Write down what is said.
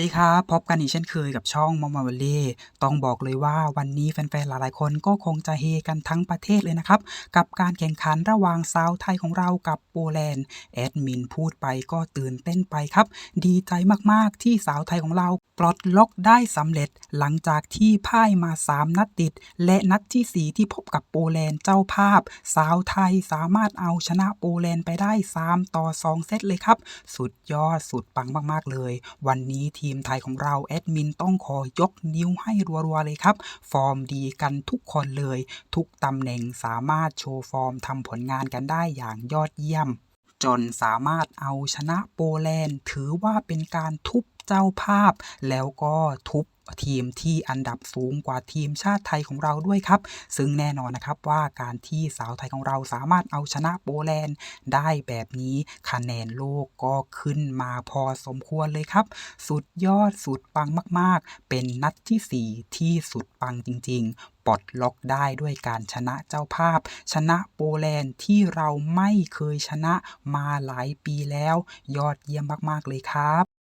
ดีครับ พบกันอีกเช่นเคยกับช่องมอมวลเล่ต้องบอกเลยว่าวันนี้แฟนๆ หลายๆ คนก็คงจะเฮกันทั้งประเทศเลยนะครับ กับการแข่งขันระหว่างสาวไทยของเรากับโปแลนด์ แอดมินพูดไปก็ตื่นเต้นไปครับ ดีใจมากๆที่สาวไทยของเราปลดล็อกได้สำเร็จหลังจากที่พ่ายมา 3 นัดติด และนัดทีสี่ 4 ที่พบกับโปแลนด์เจ้าภาพ สาวไทยสามารถเอาชนะโปแลนด์ไปได้ 3 ต่อ 2 เซตเลยครับ สุดยอดสุดปังมากๆเลย วันนี้ทีทีมไทยของเราแอดมินต้องขอยกนิ้วให้รัวๆเลยครับ ฟอร์มดีกันทุกคนเลย ทุกตำแหน่งสามารถโชว์ฟอร์มทำผลงานกันได้อย่างยอดเยี่ยมจนสามารถเอาชนะโปแลนด์ ถือว่าเป็นการทุบ เจ้าภาพ แล้วก็ทุบทีมที่อันดับสูงกว่าทีมชาติไทยของเราด้วยครับ ซึ่งแน่นอนนะครับว่าการที่สาวไทยของเราสามารถเอาชนะโปแลนด์ได้แบบนี้คะแนนโลกก็ขึ้นมาพอสมควรเลยครับ สุดยอดสุดปังมาก ๆ เป็นนัดที่ 4 ที่สุดปังจริง ๆปลดล็อกได้ด้วยการชนะเจ้าภาพ ชนะโปแลนด์ที่เราไม่เคยชนะมาหลายปีแล้ว ยอดเยี่ยมมาก ๆ เลยครับ